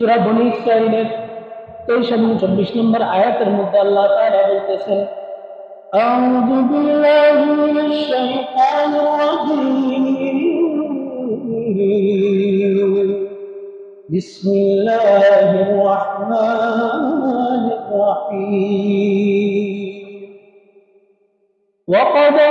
सूरह बनी इसराइल में तेईस अबू छब्बीस नंबर आयत मुद्दा अल्लाह ताला बोलते हैं أعوذ بالله من الشيطان الرجيم بسم الله الرحمن الرحيم وقضى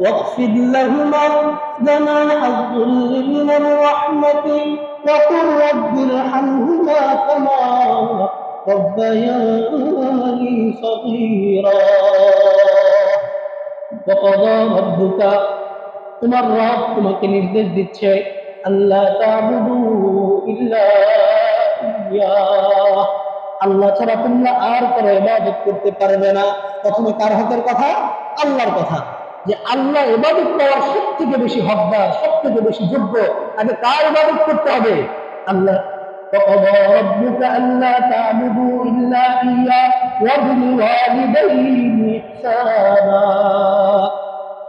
واخفض لهما جناح الذل من الرحمة وقل رب ارحمهما كما ربياني صغيرا وقضى ربك তোমার রব তোমাকে নির্দেশ দিচ্ছে আল্লাহ তাবুদু ইল্লা ইয়াহ আল্লাহ ছাড়া তোমরা আর করে ইবাদত করতে পারবে না প্রথমে কার হকের কথা আল্লাহর কথা যে আল্লাহ ইবাদত করার সব থেকে বেশি হকদার সব থেকে বেশি যোগ্য আগে কার ইবাদত করতে হবে আল্লাহ وقضى ربك ألا تعبدوا إلا إياه وبالوالدين إحسانا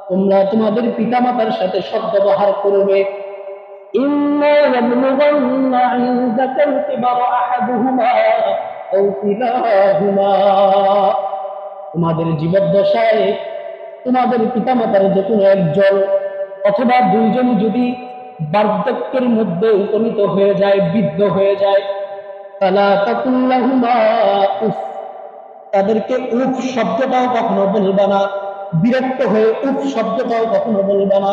তোমরা তোমাদের পিতামাতার সাথে সৎ ব্যবহার করবে إما يبلغن عندك الكبر أحدهما أو كلاهما তোমাদের জীবদ্দশায় তোমাদের পিতা মাতার যে কোনো একজন অথবা দুইজন যদি বার্ধক্যের মধ্যে উপনীত হয়ে যায়, বৃদ্ধ হয়ে যায়, তালা তাকুল্লাহুমা উফ, তাদেরকে উফ শব্দটাও কখনো বলবে না, বিরক্ত হয়ে উফ শব্দটাও কখনো বলবে না।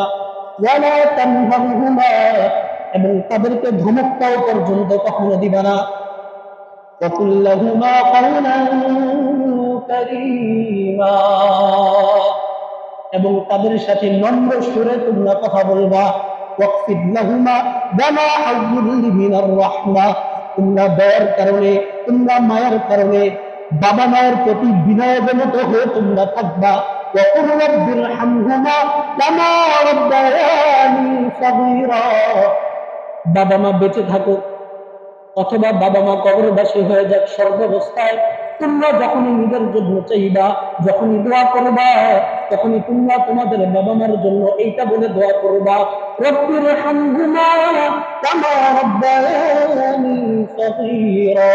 ওয়ালা তানহামহুমা এবং তাদেরকে ধমকটাও পর্যন্ত কখনো দিবে না। তাকুল্লাহুমা কাউলান কারীমা। এবং তাদের সাথে নম্র সুরে তোমরা কথা বলবা। তোমরা কারণে, তোমরা মায়ের কারণে, বাবা মায়ের প্রতি হয়ে তোমরা থাকবা। বাবা মা বেঁচে থাকুক, অথবা বাবা মা কবরবাসী হয়ে যাক সর্বাবস্থায়। তোমরা যখনই নিজের জন্য চাইবা, যখনই দোয়া করবা, তখনই তোমরা তোমাদের বাবা মার জন্য এইটা বলে দোয়া করবা। রব্বির হামহুমা কামা রাব্বায়ানি সগীরা।